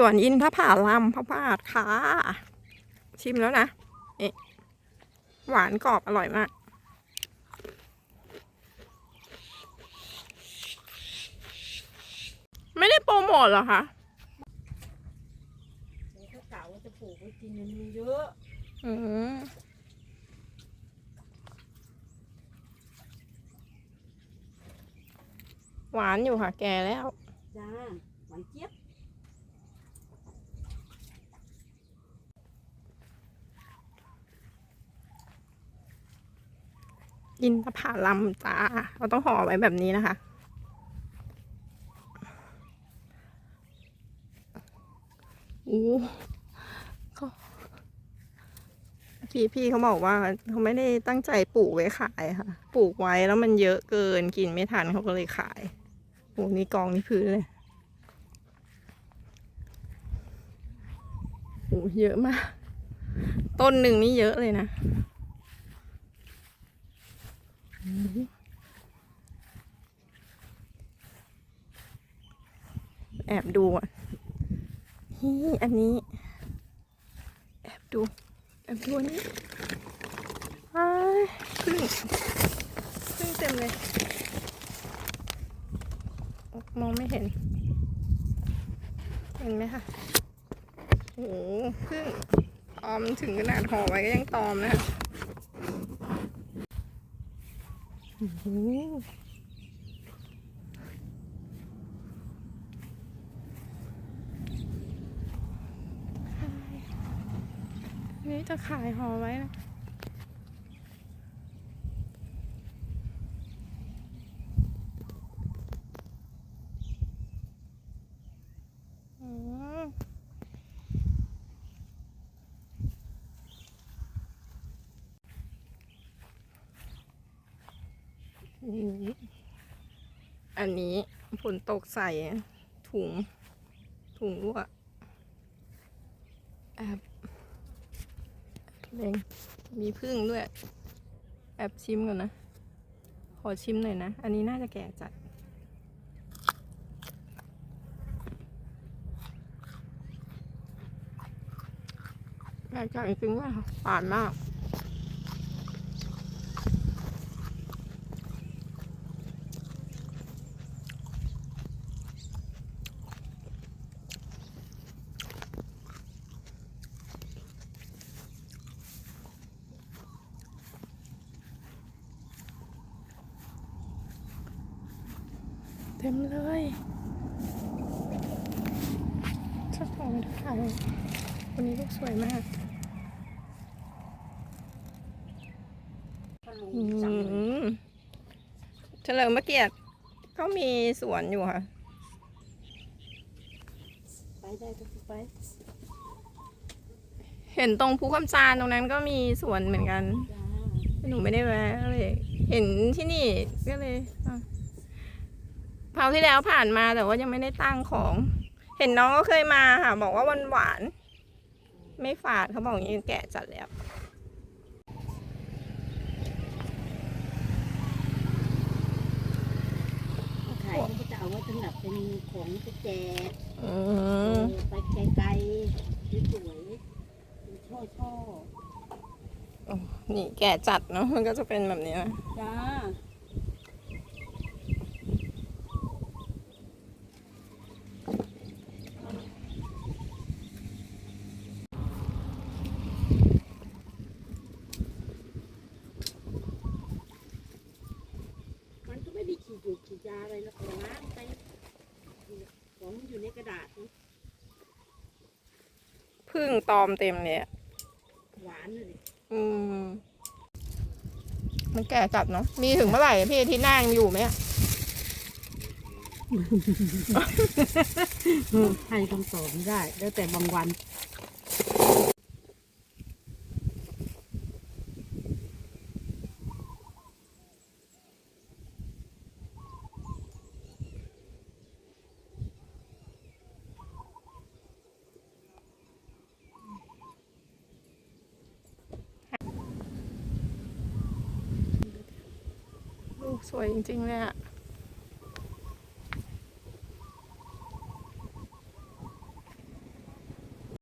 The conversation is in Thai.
สวนอินทผาลัมพระบาทค่ะ ชิมแล้วนะเอ๊ะหวานกรอบอร่อยมาก ไม่ได้โปรโมทเหรอคะเขากล่าวว่าจะปลูกไว้กินมันมีเยอะอืมหวานอยู่ค่ะแก่แล้ว จ้า หวานเจี๊ยบ อินทผลัมจ้าเราต้องห่อไว้แบบนี้นะคะ อู้เขาพี่พี่เขาบอกว่าเขาไม่ได้ตั้งใจปลูกไว้ขายค่ะ ปลูกไว้แล้วมันเยอะเกินกินไม่ทันเขาก็เลยขายโอ้นี่กองนี่พื้นเลยโอ้เยอะมาก ต้นหนึ่งนี่เยอะเลยนะ แอบดูอะนี่อันนี้ แอบดู แอบดูอันนี้อ้ายพึ่งพึ่งเต็มเลยมองไม่เห็น เห็นไหมคะโอ้โหพึ่งตอมถึงขนาดห่อไว้ก็ยังตอมนะคะ นี่จะขายห่อไว้นะอืม อันนี้ฝนตกใส่ถุง ถุงลวแอบเองมีพึ่งด้วย แอบชิมก่อนนะ ขอชิมหน่อยนะ อันนี้น่าจะแก่จัด แก่จัดจริงว่าหวานมาก ต็มเลยชอบของม่ได้ขายวันนี้ลูกสวยมากถ้าลุงอืสั่งเลยมเฉลิมพระเกียรติก็มีสวนอยู่ค่ะ ไปได้ก็ไป เห็นตรงภูคำจานตรงนั้นก็มีสวนเหมือนกัน หนูไม่ได้แวะก็เลย เห็นที่นี่ก็เลยอะ คราวที่แล้วผ่านมาแต่ว่ายังไม่ได้ตั้งของ เห็นน้องก็เคยมาค่ะ บอกว่าวันหวานๆไม่ฝาดเขาบอกอย่างนี้แก่จัดแล้วขายเขาก็จะเอาไว้สำหรับเป็นของไปแจกอืเอมอไปไกลๆสวยๆเป็นช่อช่อนี่แก่จัดเนาะมันก็จะเป็นแบบนี้นะๆจ้า มันก็ไม่ได้ขีดอยู่ขีดยาอะไรแล้วของน้ำไปของมันอยู่ในกระดาษนี่ พึ่งตอมเต็มเลยอะหวานเลยอืม มันแก่จัดเนาะ มีถึงเมื่อไหร่อะพี่อาที่หน้ายังอยู่ไหมอะให้คำตอบไม่ได้ แล้วแต่บางวัน สวยจริงๆเลยอะ